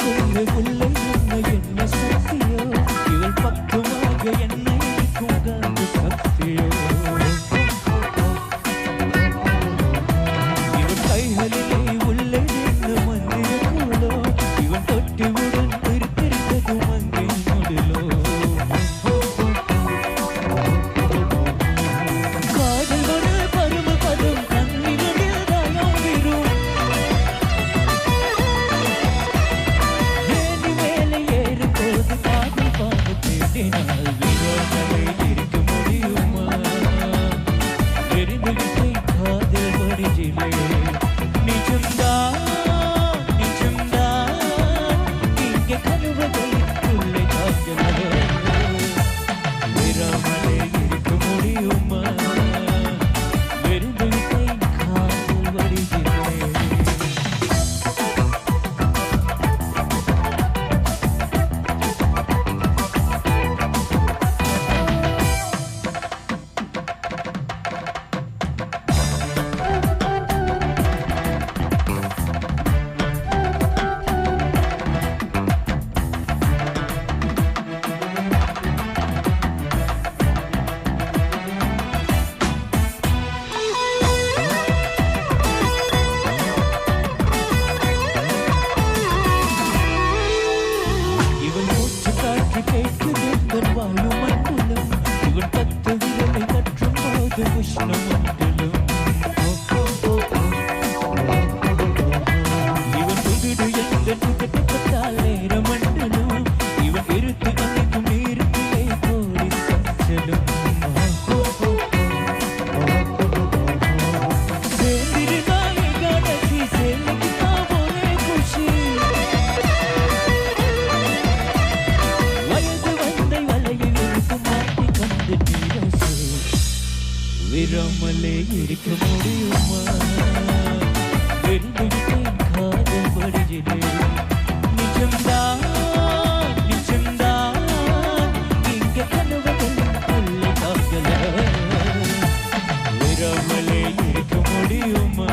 சொல்லு உள்ளே என்ன சக்தியோ இவள் பக்குவாக என்ன எண்ணினால் விழாமலே இருக்க முடியுமா விழாமலே இருக்க முடியுமா வெறும் காதல் படிகிறேன் நிஜம்தான் இருக்க முடியுமா